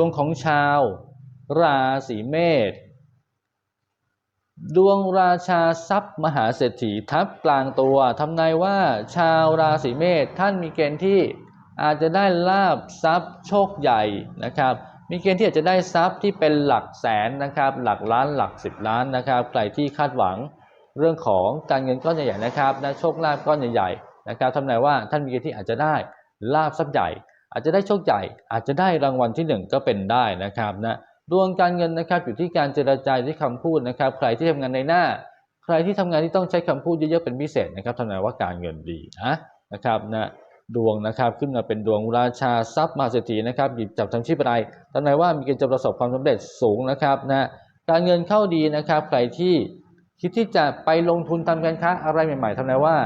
วงของชาวราศีเมษดวงราชาทรัพย์มหาเศรษฐีทับกลางตัวทำนายว่าชาวราศีเมษท่านมีเกณฑ์ที่อาจจะได้ลาบทรัพย์โชคใหญ่นะครับ มีเกณฑ์ที่อาจจะได้ทรัพย์ที่เป็นหลักแสนนะครับ หลักล้านหลักสิบล้านนะครับใครที่คาดหวังเรื่องของการเงินก้อนใหญ่ๆนะครับนะโชคลาภก้อนใหญ่ๆนะครับทำนายว่าท่านมีเกณฑ์ที่อาจจะได้ลาบทรัพย์ใหญ่ อาจจะได้โชคใหญ่ อาจจะได้รางวัลที่หนึ่งก็เป็นได้นะครับนะดวงการเงินนะครับอยู่ที่การเจรจาที่คำพูดนะครับใครที่ทำงานในหน้า ใครที่ทำงานที่ต้องใช้คำพูดเยอะๆเป็นพิเศษนะครับทำนายว่าการเงินดีนะนะครับนะดวงนะครับขึ้นมาเป็นดวงราชาทรัพย์มาเศรษฐีนะครับหยิบจับทำชีพอะไรทำนายว่ามีเกณฑ์จะประสบความสำเร็จสูงนะครับนะการเงินเข้าดีนะครับ ใครที่คิดที่จะไปลงทุนทำการค้าอะไรใหม่ ๆทำนายว่า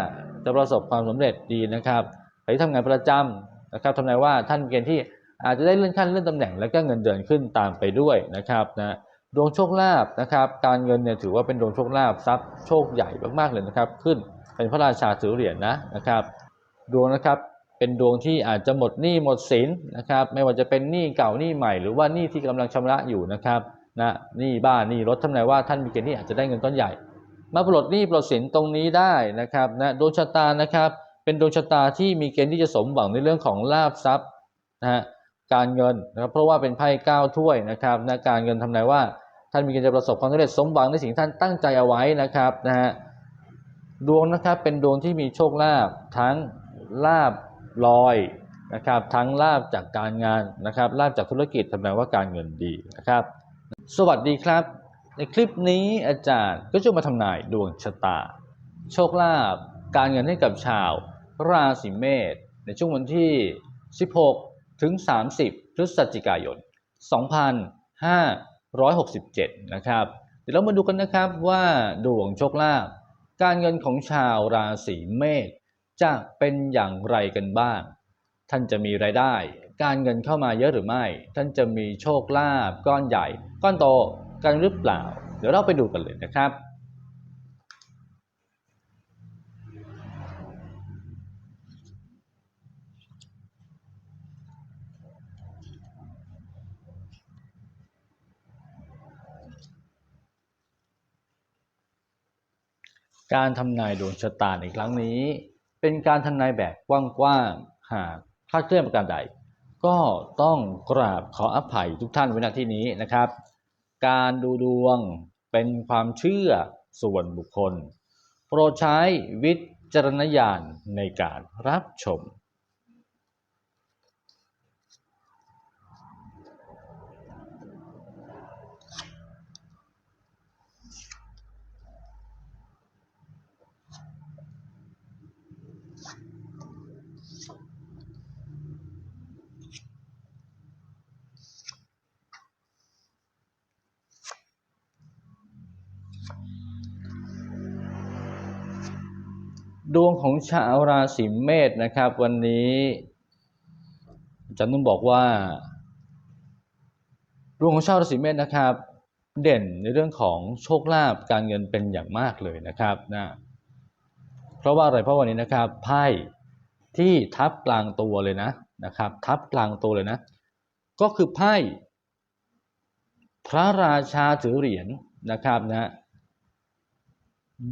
จะประสบความสำเร็จดีนะครับใครที่ทำงานประจำ นะครับทำนายว่าท่านมีเกณฑ์ที่อาจจะได้เลื่อนขั้นเลื่อนตำแหน่งแล้วก็เงินเดือนขึ้นตามไปด้วยนะครับนะดวงโชคลาภนะครับ การเงินเนี่ยถือว่าเป็นดวงโชคลาภทรัพย์โชคใหญ่มากๆเลยนะครับ ขึ้นเป็นพระราชาถือเหรียญนะนะครับดวงนะครับเป็นดวงที่อาจจะหมดหนี้หมดสินนะครับไม่ว่าจะเป็นหนี้เก่าหนี้ใหม่ หรือว่าหนี้ที่กำลังชำระอยู่นะครับนะหนี้บ้านหนี้รถทำนายว่าท่านมีเกณฑ์ที่อาจจะได้เงินก้อนใหญ่ มาปลดหนี้ปลดสินตรงนี้ได้นะครับนะดวงชะตานะครับ เป็นดวงชะตาที่มีเกณฑ์ที่จะสมหวังในเรื่องของลาบทรัพย์นะฮะการเงินนะครับเพราะว่าเป็นไพ่เก้าถ้วยนะครับนะการเงินทำนายว่าท่านมีเกณฑ์จะประสบความสำเร็จสมหวังในสิ่งที่ท่านตั้งใจเอาไว้นะครับนะฮะดวงนะครับเป็นดวงที่มีโชคลาภทั้งลาบลอยนะครับทั้งลาบจากการงานนะครับลาบจากธุรกิจทำนายว่าการเงินดีนะครับ สวัสดีครับ ในคลิปนี้อาจารย์ก็จะมาทำนายดวงชะตา โชคลาภการเงินให้กับชาว ราศีเมษในช่วงวันที่ 16 ถึง 30 พฤศจิกายน 2567 นะครับ เดี๋ยวเรามาดูกันนะครับว่าดวงโชคลาภการเงินของชาวราศีเมษจะเป็นอย่างไรกันบ้าง ท่านจะมีรายได้ การเงินเข้ามาเยอะหรือไม่ ท่านจะมีโชคลาภก้อนใหญ่ ก้อนโตกันหรือเปล่า เดี๋ยวเราไปดูกันเลยนะครับ การทำนายดวงชะตาในครั้งนี้ เป็นการทำนายแบบกว้างๆ หากคลาดเคลื่อนประการใด ก็ต้องกราบขออภัยทุกท่านไว้ณที่นี้นะครับ การดูดวงเป็นความเชื่อส่วนบุคคล โปรดใช้วิจารณญาณในการรับชม ดวงของชาวราศีเมษนะครับ วันนี้อาจารย์ต้องบอกว่า ดวงของชาวราศีเมษนะครับ เด่นในเรื่องของโชคลาภการเงินเป็นอย่างมากเลยนะครับนะเพราะว่าอะไรเพราะวันนี้นะครับไพ่ที่ทับกลางตัวเลยนะนะครับ ทับกลางตัวเลยนะ ก็คือไพ่พระราชาถือเหรียญนะครับนะ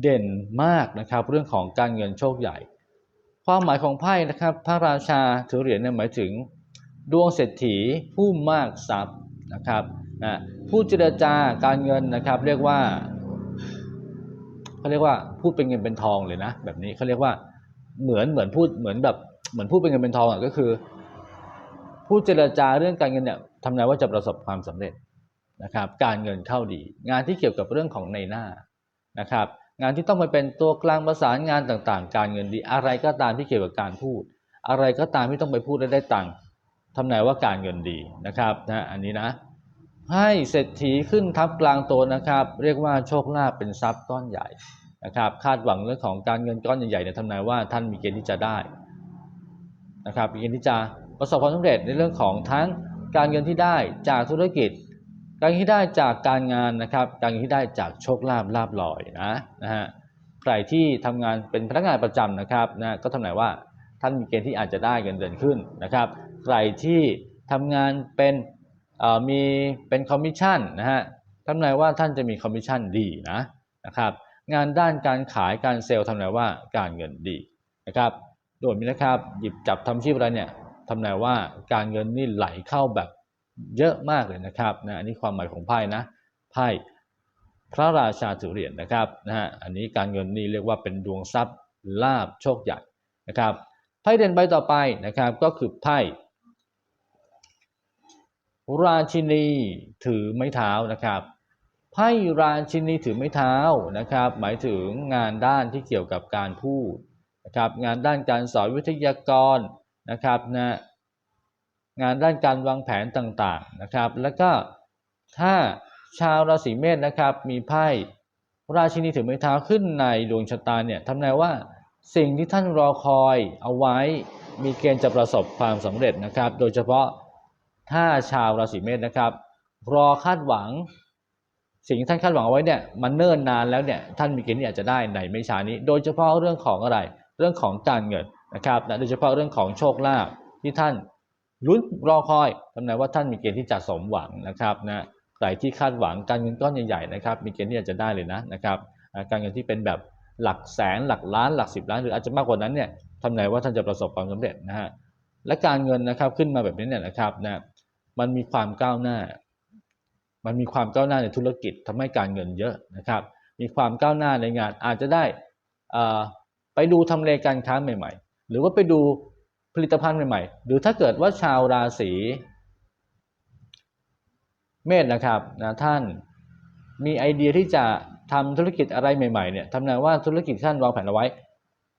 เด่นมากนะครับเรื่องของการเงินโชคใหญ่ ความหมายของไพ่นะครับ พระราชาถือเหรียญเนี่ยหมายถึง ดวงเศรษฐีผู้มากทรัพย์นะครับนะผู้เจรจาการเงินนะครับ เรียกว่าเขาเรียกว่าพูดเป็นเงินเป็นทองเลยนะแบบนี้เขาเรียกว่าเหมือนเหมือนพูดเหมือนแบบเหมือนพูดเป็นเงินเป็นทองอะก็คือ ผู้เจรจาเรื่องการเงินเนี่ยทำนายว่าจะประสบความสำเร็จนะครับ การเงินเข้าดี งานที่เกี่ยวกับเรื่องของในหน้านะครับ งานที่ต้องไปเป็นตัวกลางประสานงานต่างๆ การเงินดี อะไรก็ตามที่เกี่ยวกับการพูด อะไรก็ตามที่ต้องไปพูดและได้ตังค์ทำนายว่าการเงินดีนะครับนะอันนี้นะ ให้เศรษฐีขึ้นทับกลางตัวนะครับ เรียกว่าโชคลาภเป็นทรัพย์ก้อนใหญ่นะครับคาดหวังเรื่องของการเงินก้อนใหญ่ๆเนี่ยทำนายว่าท่านมีเกณฑ์ที่จะได้นะครับมีเกณฑ์ที่จะประสบความสำเร็จในเรื่องของทั้งการเงินที่ได้จากธุรกิจ การเงินที่ได้จากการงานนะครับ การเงินที่ได้จากโชคลาภลาบลอยนะนะฮะใครที่ทำงานเป็นพนักงานประจำนะครับนะก็ทำนายว่าท่านมีเกณฑ์ที่อาจจะได้เงินเดือนขึ้นนะครับ ใครที่ทำงานเป็นมีเป็นคอมมิชชั่นนะฮะทำนายว่าท่านจะมีคอมมิชชั่นดีนะนะครับงานด้านการขายการเซลล์ทำนายว่าการเงินดีนะครับโดยมีนะครับหยิบจับทำชีพอะไรเนี่ยทำนายว่าการเงินนี่ไหลเข้าแบบ เยอะมากเลยนะครับนะอันนี้ความหมายของไพ่นะไพ่พระราชาถือเหรียญนะครับนะฮะอันนี้การเงินนี่เรียกว่าเป็นดวงทรัพย์ลาบโชคใหญ่นะครับไพ่เด่นใบต่อไปนะครับก็คือไพ่ราชินีถือไม้เท้านะครับไพ่ราชินีถือไม้เท้านะครับ หมายถึงงานด้านที่เกี่ยวกับการพูดนะครับงานด้านการสอนวิทยากรนะครับนะ งานด้านการวางแผนต่างๆนะครับ แล้วก็ถ้าชาวราศีเมษนะครับมีไพ่ราชินีถือไม้เท้าขึ้นในดวงชะตาเนี่ยทำนายว่าสิ่งที่ท่านรอคอยเอาไว้มีเกณฑ์จะประสบความสำเร็จนะครับ โดยเฉพาะถ้าชาวราศีเมษนะครับ รอคาดหวัง สิ่งที่ท่านคาดหวังเอาไว้เนี่ยมันเนิ่นนานแล้วเนี่ยท่านมีเกณฑ์ที่อาจจะได้ในไม่ช้านี้ โดยเฉพาะเรื่องของอะไร เรื่องของการเงินนะครับนะโดยเฉพาะเรื่องของโชคลาภที่ท่าน ลุ้นรอคอยทำนายว่าท่านมีเกณฑ์ที่จะสมหวังนะครับนะใครที่คาดหวังการเงินก้อนใหญ่ๆนะครับมีเกณฑ์ที่อาจจะได้เลยนะนะครับการเงินที่เป็นแบบหลักแสนหลักล้านหลักสิบล้านหรืออาจจะมากกว่านั้นเนี่ยทำนายว่าท่านจะประสบความสำเร็จนะฮะและการเงินนะครับขึ้นมาแบบนี้เนี่ยนะครับนะมันมีความก้าวหน้า มันมีความก้าวหน้าในธุรกิจทำให้การเงินเยอะนะครับ มีความก้าวหน้าในงานอาจจะได้อ่าไปดูทำเลการค้าใหม่ ๆ หรือว่าไปดู ผลิตภัณฑ์ใหม่ๆ หรือถ้าเกิดว่าชาวราศีเมษนะครับนะท่านมีไอเดียที่จะทำธุรกิจอะไรใหม่ๆเนี่ยทำนายว่าธุรกิจท่านวางแผนเอาไว้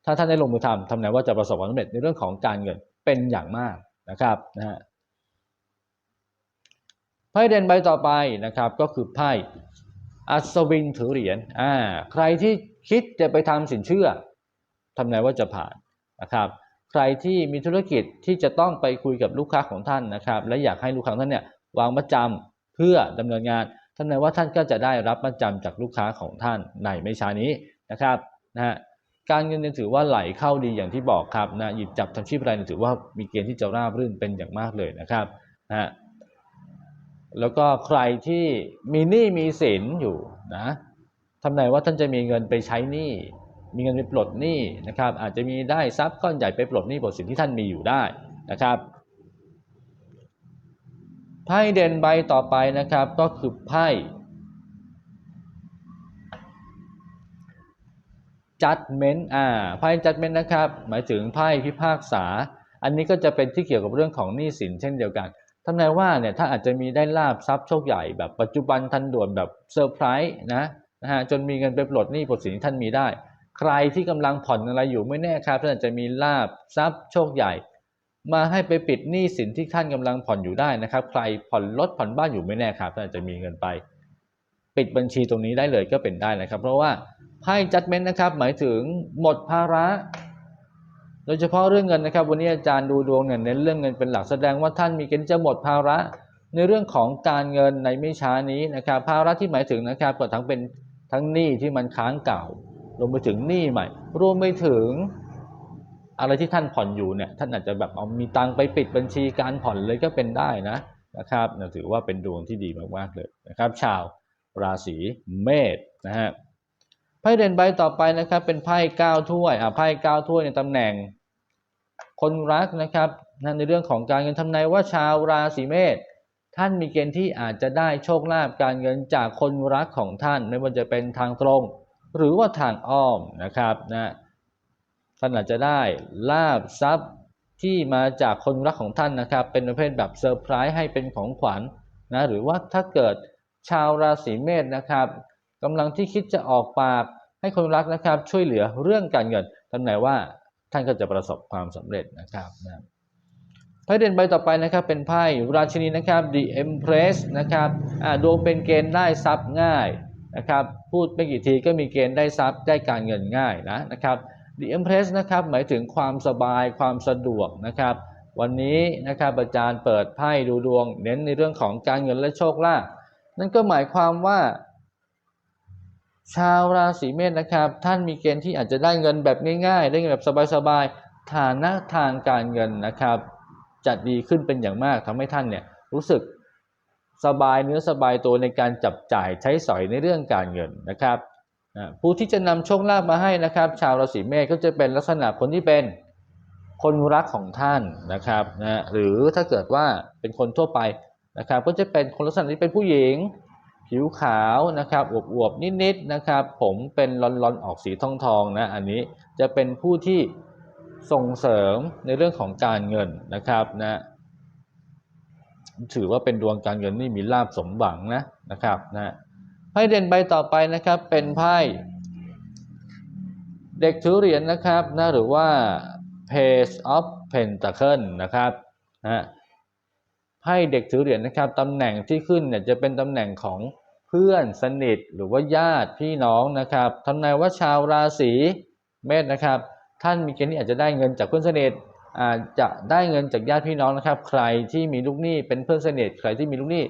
ถ้าท่านได้ลงมือทำทำนายว่าจะประสบความสำเร็จในเรื่องของการเงินเป็นอย่างมากนะครับนะฮะไพ่เด่นใบต่อไปนะครับก็คือไพ่อัศวินถือเหรียญอ่าใครที่คิดจะไปทำสินเชื่อทำนายว่าจะผ่านนะครับ ใครที่มีธุรกิจที่จะต้องไปคุยกับลูกค้าของท่านนะครับ และอยากให้ลูกค้าท่านเนี่ยวางมัดจำเพื่อดำเนินงานทำนายว่าท่านก็จะได้รับมัดจำจากลูกค้าของท่านในไม่ช้านี้นะครับนะฮะการเงินถือว่าไหลเข้าดีอย่างที่บอกครับนะหยิบจับทำชีพอะไรถือว่ามีเกณฑ์ที่จะราบรื่นเป็นอย่างมากเลยนะครับนะฮะแล้วก็ใครที่มีหนี้มีสินอยู่นะทำนายว่าท่านจะมีเงินไปใช้หนี้ มีเงินไปปลดหนี้นะครับอาจจะมีได้ทรัพย์ก้อนใหญ่ไปปลดหนี้ปลดสินที่ท่านมีอยู่ได้นะครับไพ่เด่นใบต่อไปนะครับก็คือไพ่จัดเมนต์อ่าไพ่จัดเมนต์นะครับ หมายถึงไพ่พิพากษา อันนี้ก็จะเป็นที่เกี่ยวกับเรื่องของหนี้สินเช่นเดียวกันทำนายว่าเนี่ยถ้าอาจจะมีได้ลาบทรัพย์โชคใหญ่แบบปัจจุบันทันด่วนแบบเซอร์ไพรส์นะนะฮะจนมีเงินไปปลดหนี้ปลดสินที่ท่านมีได้ ใครที่กำลังผ่อนอะไรอยู่ไม่แน่ครับท่านอาจจะมีลาบทรัพย์โชคใหญ่ มาให้ไปปิดหนี้สินที่ท่านกำลังผ่อนอยู่ได้นะครับ ใครผ่อนรถผ่อนบ้านอยู่ไม่แน่ครับท่านอาจจะมีเงินไป ปิดบัญชีตรงนี้ได้เลยก็เป็นได้นะครับ เพราะว่าไพ่จัดเม้นนะครับ หมายถึงหมดภาระโดยเฉพาะเรื่องเงินนะครับ วันนี้อาจารย์ดูดวงเนี่ยเน้นเรื่องเงินเป็นหลักแสดงว่าท่านมีเกณฑ์จะหมดภาระ ในเรื่องของการเงินในไม่ช้านี้นะครับ ภาระที่หมายถึงนะครับก็ทั้งเป็นทั้งหนี้ที่มันค้างเก่า รวมไปถึงหนี้ใหม่ รวมไปถึง อะไรที่ท่านผ่อนอยู่เนี่ยท่านอาจจะแบบเอามีตังไปปิดบัญชีการผ่อนเลยก็เป็นได้นะนะครับถือว่าเป็นดวงที่ดีมากๆเลยนะครับ ชาวราศีเมษนะฮะไพ่เด่นใบต่อไปนะครับเป็นไพ่เก้าถ้วยอ่าไพ่เก้าถ้วยในตำแหน่ง คนรักนะครับในเรื่องของการเงินทำนายว่าชาวราศีเมษท่านมีเกณฑ์ที่อาจจะได้โชคลาภการเงินจากคนรักของท่าน ไม่ว่าจะเป็นทางตรง หรือว่าทางอ้อมนะครับนะท่านอาจจะได้ลาบทรัพย์ที่มาจากคนรักของท่านนะครับ เป็นประเภทแบบเซอร์ไพรส์ให้เป็นของขวัญนะหรือว่าถ้าเกิดชาวราศีเมษนะครับกำลังที่คิดจะออกปากให้คนรักนะครับ ช่วยเหลือเรื่องการเงินท่านไหนว่าท่านก็จะประสบความสำเร็จนะครับนะไพ่เด่นใบต่อไปนะครับเป็นไพ่ราชินีนะครับ The Empress นะครับดวงเป็นเกณฑ์ได้ทรัพย์ง่าย นะครับพูดไม่กี่ทีก็มีเกณฑ์ได้ทรัพย์ได้การเงินง่ายนะนะครับ The Empress นะครับหมายถึงความสบายความสะดวกนะครับ วันนี้นะครับอาจารย์เปิดไพ่ดูดวง เน้นในเรื่องของการเงินและโชคลาภนั่นก็หมายความว่า ชาวราศีเมษนะครับ ท่านมีเกณฑ์ที่อาจจะได้เงินแบบง่ายๆ ได้เงินแบบสบายๆฐานะทางการเงินนะครับจะดีขึ้นเป็นอย่างมากทำให้ท่านเนี่ยรู้สึก สบายเนื้อสบายตัวในการจับจ่ายใช้สอยในเรื่องการเงินนะครับผู้ที่จะนำโชคลาภมาให้นะครับ ชาวราศีเมษก็จะเป็นลักษณะคนที่เป็นคนรักของท่านนะครับนะหรือถ้าเกิดว่าเป็นคนทั่วไปนะครับ ก็จะเป็นคนลักษณะที่เป็นผู้หญิง ผิวขาวนะครับอวบๆนิดๆนะครับ ผมเป็นลอนๆออกสีทองๆนะอันนี้จะเป็นผู้ที่ส่งเสริมในเรื่องของการเงินนะครับนะ ถือว่าเป็นดวงการเงินนี่มีลาบสมหวังนะนะครับนะไพ่เด่นใบต่อไปนะครับเป็นไพ่เด็กถือเหรียญนะครับนะหรือว่า Page of Pentacle นะครับนะไพ่เด็กถือเหรียญนะครับตำแหน่งที่ขึ้นเนี่ยจะเป็นตำแหน่งของเพื่อนสนิทหรือว่าญาติพี่น้องนะครับทำนายว่าชาวราศีเมษนะครับ ท่านมีเกณฑ์ที่อาจจะได้เงินจากเพื่อนสนิท จะได้เงินจากญาติพี่น้องนะครับ ใครที่มีลูกหนี้เป็นเพื่อนสนิทใครที่มีลูกหนี้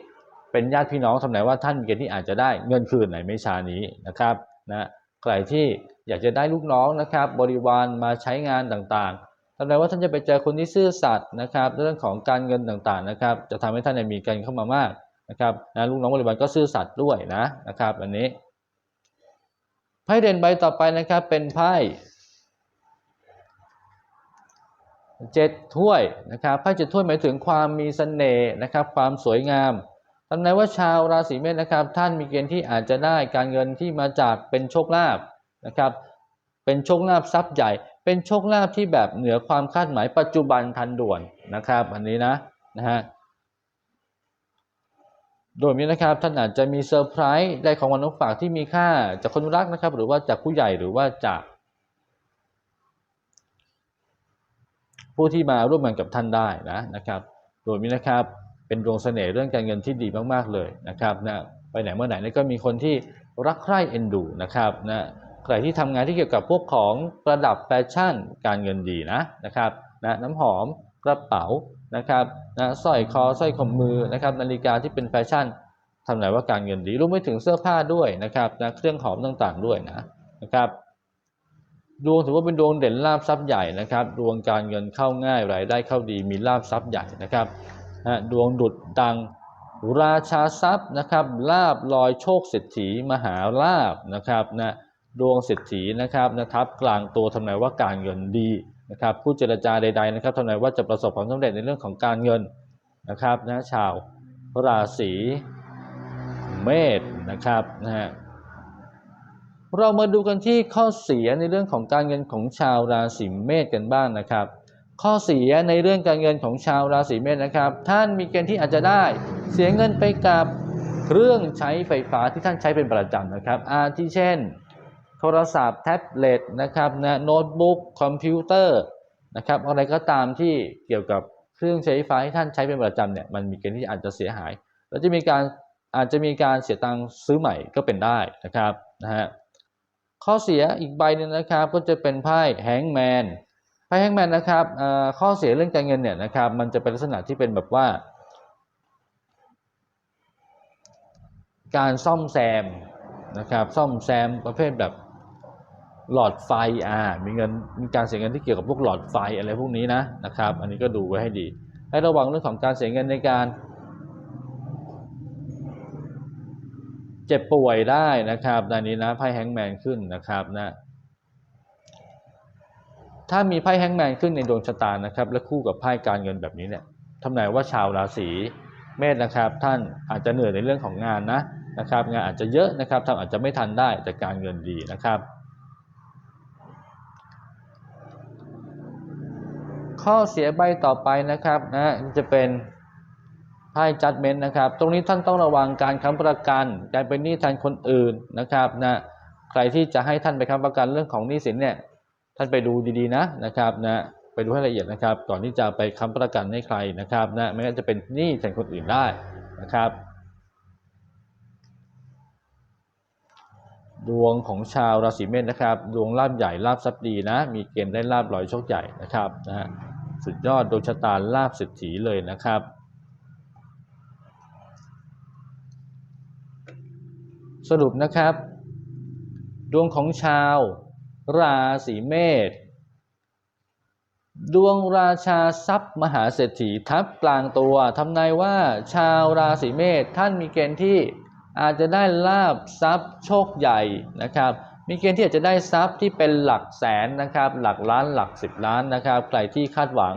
เป็นญาติพี่น้องทำนายว่าท่านมีเกณฑ์ที่อาจจะได้เงินคืนในไม่ช้านี้นะครับนะใครที่อยากจะได้ลูกน้องนะครับ บริวารมาใช้งานต่างๆทำนายว่าท่านจะไปเจอคนที่ซื่อสัตย์นะครับ เรื่องของการเงินต่างๆนะครับ จะทำให้ท่านเนี่ยมีการเข้ามามากนะครับนะลูกน้องบริวารก็ซื่อสัตย์ด้วยนะนะครับ อันนี้ไพ่เด่นใบต่อไปนะครับเป็นไพ่ เจ็ดถ้วยนะครับไพ่เจ็ดถ้วยหมายถึงความมีเสน่ห์นะครับ ความสวยงามทำนายว่าชาวราศีเมษนะครับ ท่านมีเกณฑ์ที่อาจจะได้การเงินที่มาจากเป็นโชคลาภนะครับ เป็นโชคลาภทรัพย์ใหญ่ เป็นโชคลาภที่แบบเหนือความคาดหมายปัจจุบันทันด่วนนะครับ อันนี้นะนะฮะโดยนี้นะครับท่านอาจจะมีเซอร์ไพรส์ได้ของวันของฝากที่มีค่าจากคนรักนะครับ หรือว่าจากผู้ใหญ่หรือว่าจาก ผู้ที่มาร่วมงานกับท่านได้นะนะครับโดยนี้นะครับเป็นดวงเสน่ห์เรื่องการเงินที่ดีมากๆเลยนะครับนะไปไหนเมื่อไหร่นี่ก็มีคนที่รักใคร่เอ็นดูนะครับนะใครที่ทำงานที่เกี่ยวกับพวกของประดับแฟชั่นการเงินดีนะนะครับนะน้ำหอมกระเป๋านะครับนะสร้อยคอสร้อยข้อมือนะครับนาฬิกาที่เป็นแฟชั่นทำไหนว่าการเงินดีรวมไปถึงเสื้อผ้าด้วยนะครับนะเครื่องหอมต่างๆด้วยนะนะครับ ดวงถือว่าเป็นดวงเด่นลาบทรัพย์ใหญ่นะครับ ดวงการเงินเข้าง่ายรายได้เข้าดีมีลาบทรัพย์ใหญ่นะครับดวงดุดดังราชาทรัพย์นะครับลาบลอยโชคเศรษฐีมหาลาบนะครับนะดวงเศรษฐีนะครับนะทับกลางตัวทำนายว่าการเงินดีนะครับผู้เจรจาใดๆนะครับทำนายว่าจะประสบความสำเร็จในเรื่องของการเงินนะครับนะชาวราศีเมษนะครับนะฮะ เรามาดูกันที่ข้อเสียในเรื่องของการเงินของชาวราศีเมษกันบ้างนะครับ ข้อเสียในเรื่องการเงินของชาวราศีเมษนะครับ ท่านมีเกณฑ์ที่อาจจะได้ เสียเงินไปกับเครื่องใช้ไฟฟ้าที่ท่านใช้เป็นประจำนะครับ อาทิเช่น โทรศัพท์แท็บเล็ตนะครับนะโน้ตบุ๊กคอมพิวเตอร์นะครับอะไรก็ตามที่เกี่ยวกับเครื่องใช้ไฟฟ้าที่ท่านใช้เป็นประจำเนี่ยมันมีเกณฑ์ที่อาจจะเสียหาย แล้วจะมีการอาจจะมีการเสียตังค์ซื้อใหม่ก็เป็นได้นะครับนะฮะ ข้อเสียอีกใบหนึ่งนะครับก็จะเป็นไพ่แฮงแมนไพ่แฮงแมนนะครับข้อเสียเรื่องการเงินเนี่ยนะครับมันจะเป็นลักษณะที่เป็นแบบว่า การซ่อมแซมนะครับซ่อมแซมประเภทแบบหลอดไฟอ่ามีเงินมีการเสียเงินที่เกี่ยวกับพวกหลอดไฟอะไรพวกนี้นะนะครับ อันนี้ก็ดูไว้ให้ดี ให้ระวังเรื่องของการเสียเงินในการ เจ็บป่วยได้นะครับด้านนี้นะไพ่แฮงแมนขึ้นนะครับนะถ้ามีไพ่แฮงแมนขึ้นในดวงชะตานะครับ และคู่กับไพ่การเงินแบบนี้เนี่ยทำนายว่าชาวราศีเมษนะครับ ท่านอาจจะเหนื่อยในเรื่องของงานนะนะครับ งานอาจจะเยอะนะครับทำอาจจะไม่ทันได้แต่การเงินดีนะครับ ข้อเสียใบต่อไปนะครับนะจะเป็น ไพ่จัดเมนนะครับ ตรงนี้ท่านต้องระวังการค้ำประกัน การเป็นหนี้แทนคนอื่นนะครับนะใครที่จะให้ท่านไปค้ำประกันเรื่องของหนี้สินเนี่ยท่านไปดูดีๆนะนะครับนะไปดูให้ละเอียดนะครับ ก่อนที่จะไปค้ำประกันให้ใครนะครับนะไม่งั้นจะเป็นหนี้แทนคนอื่นได้นะครับ ดวงของชาวราศีเมษนะครับ ดวงลาบใหญ่ลาบทรัพย์ดีนะ มีเกณฑ์ได้ลาบลอยโชคใหญ่นะครับนะฮะสุดยอดดวงชะตาลาบเศรษฐีเลยนะครับ สรุปนะครับ ดวงของชาว ราศีเมษดวงราชาทรัพย์มหาเศรษฐีทับกลางตัวทำนายว่าชาวราศีเมษท่านมีเกณฑ์ที่อาจจะได้ลาบทรัพย์โชคใหญ่นะครับ มีเกณฑ์ที่อาจจะได้ทรัพย์ที่เป็นหลักแสนนะครับ หลักล้านหลักสิบล้านนะครับ ใครที่คาดหวัง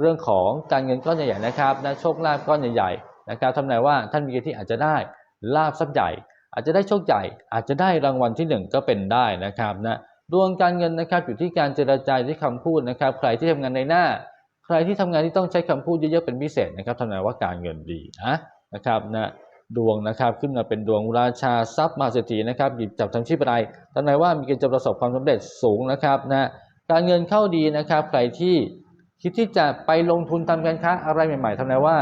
เรื่องของการเงินก้อนใหญ่ๆนะครับนะโชคลาภก้อนใหญ่ๆนะครับทำนายว่าท่านมีเกณฑ์ที่อาจจะได้ลาบทรัพย์ใหญ่ อาจจะได้โชคใหญ่ อาจจะได้รางวัลที่หนึ่งก็เป็นได้นะครับนะดวงการเงินนะครับอยู่ที่การเจรจาที่คำพูดนะครับ ใครที่ทำงานในหน้า ใครที่ทำงานที่ต้องใช้คำพูดเยอะๆเป็นพิเศษนะครับทำนายว่าการเงินดีนะนะครับนะดวงนะครับขึ้นมาเป็นดวงราชาทรัพย์มาเศรษฐีนะครับหยิบจับทำชีพอะไรทำนายว่ามีเกณฑ์จะประสบความสำเร็จสูงนะครับนะการเงินเข้าดีนะครับ ใครที่คิดที่จะไปลงทุนทำการค้าอะไรใหม่ ๆทำนายว่า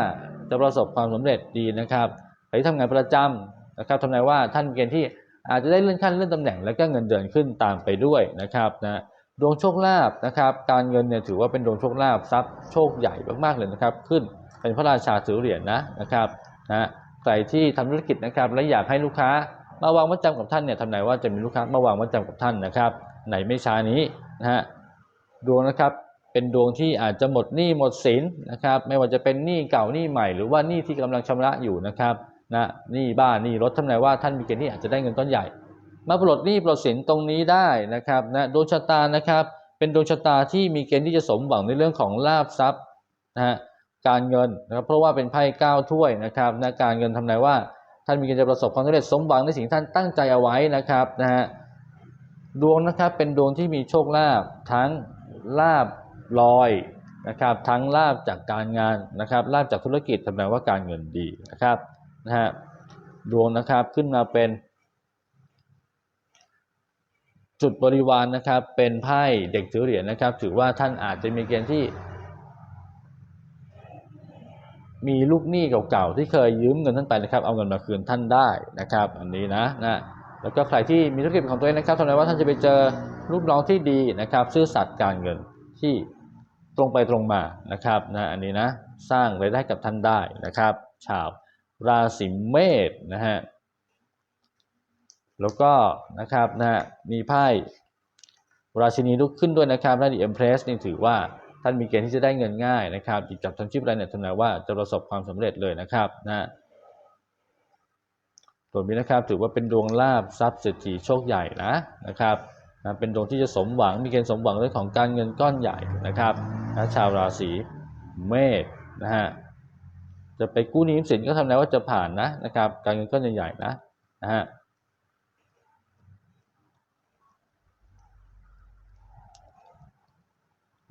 จะประสบความสำเร็จดีนะครับใครที่ทำงานประจำ นะครับทำนายว่าท่านเกณฑ์ที่อาจจะได้เลื่อนขั้นเลื่อนตำแหน่งแล้วก็เงินเดือนขึ้นตามไปด้วยนะครับนะดวงโชคลาภนะครับการเงินเนี่ยถือว่าเป็นดวงโชคลาภทรัพย์โชคใหญ่มากๆเลยนะครับขึ้นเป็นพระราชาถือเหรียญนะนะครับนะใครที่ทำธุรกิจนะครับและอยากให้ลูกค้ามาวางมัดจำกับท่านเนี่ยทำนายว่าจะมีลูกค้ามาวางมัดจำกับท่านนะครับในไม่ช้านี้นะฮะดวงนะครับเป็นดวงที่อาจจะหมดหนี้หมดสินนะครับไม่ว่าจะเป็นหนี้เก่าหนี้ใหม่ หรือว่าหนี้ที่กำลังชำระอยู่นะครับ นะหนี้บ้านหนี้รถทำนายว่าท่านมีเกณฑ์ที่อาจจะได้เงินก้อนใหญ่ มาปลดหนี้ปลดสินตรงนี้ได้นะครับนะดวงชะตานะครับเป็นดวงชะตาที่มีเกณฑ์ที่จะสมหวังในเรื่องของลาบทรัพย์นะฮะการเงินนะครับเพราะว่าเป็นไพ่เก้าถ้วยนะครับนะการเงินทำนายว่าท่านมีเกณฑ์จะประสบความสำเร็จสมหวังในสิ่งท่านตั้งใจเอาไว้นะครับนะฮะดวงนะครับเป็นดวงที่มีโชคลาภทั้งลาบลอยนะครับทั้งลาบจากการงานนะครับลาบจากธุรกิจทำนายว่าการเงินดีนะครับ นะฮะดวงนะครับขึ้นมาเป็น จุดบริวารนนะครับ เป็นไพ่เด็กถือเหรียญนะครับ ถือว่าท่านอาจจะมีเกณฑ์ที่ มีลูกหนี้เก่าๆที่เคยยืมเงินท่านไปนะครับ เอาเงินมาคืนท่านได้นะครับ อันนี้นะนะแล้วก็ใครที่มีธุรกิจของตัวเองนะครับทำนายว่าท่านจะไปเจอลูกน้องที่ดีนะครับซื่อสัตย์การเงินที่ตรงไปตรงมานะครับนะอันนี้นะสร้างรายได้กับท่านได้นะครับ ชาว ราศีเมษนะฮะแล้วก็นะครับนะฮะมีไพ่ราชินีลุกขึ้นด้วยนะครับและดีเอ็มเพรสนี่ถือว่าท่านมีเกณฑ์ที่จะได้เงินง่ายนะครับหยิบจับทำชีพอะไรเนี่ยทำนายว่าจะประสบความสำเร็จเลยนะครับนะตัวนี้นะครับถือว่าเป็นดวงลาบทรัพย์เศรษฐีโชคใหญ่นะนะครับนะเป็นดวงที่จะสมหวังมีเกณฑ์สมหวังเรื่องของการเงินก้อนใหญ่นะครับนะชาวราศีเมษนะฮะ จะไปกู้หนี้สินก็ทำนายว่าจะผ่านนะนะครับ การเงินก้อนใหญ่ๆนะนะฮะ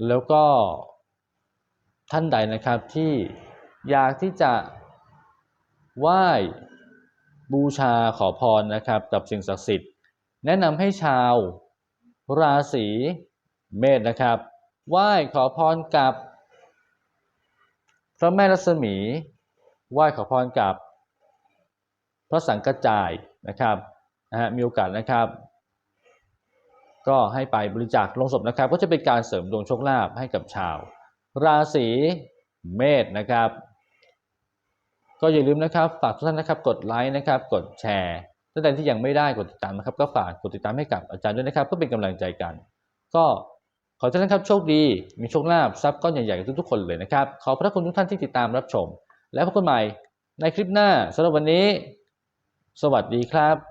แล้วก็ท่านใดนะครับที่อยากที่จะไหว้บูชาขอพรนะครับกับสิ่งศักดิ์สิทธิ์ แนะนำให้ชาวราศีเมษนะครับไหว้ขอพรกับ พระแม่รัศมีไหว้ขอพรกับพระสังกัจจายนะครับนะฮะมีโอกาสนะครับ ก็ให้ไปบริจาคลงศพนะครับ ก็จะเป็นการเสริมดวงโชคลาภให้กับชาว ราศีเมษนะครับ ก็อย่าลืมนะครับ ฝากทุกท่านนะครับ กดไลค์นะครับ กดแชร์ท่านใดที่ยังไม่ได้กดติดตามนะครับ ก็ฝากกดติดตามให้กับอาจารย์ด้วยนะครับเพื่อเป็นกำลังใจกัน ก็ ขอท่านครับโชคดี มีโชคลาภทรัพย์ก้อนใหญ่ๆกับทุกๆคนเลยนะครับ ขอบพระคุณทุกท่านที่ติดตามรับชม แล้วพบกันใหม่ในคลิปหน้าสำหรับวันนี้ สวัสดีครับ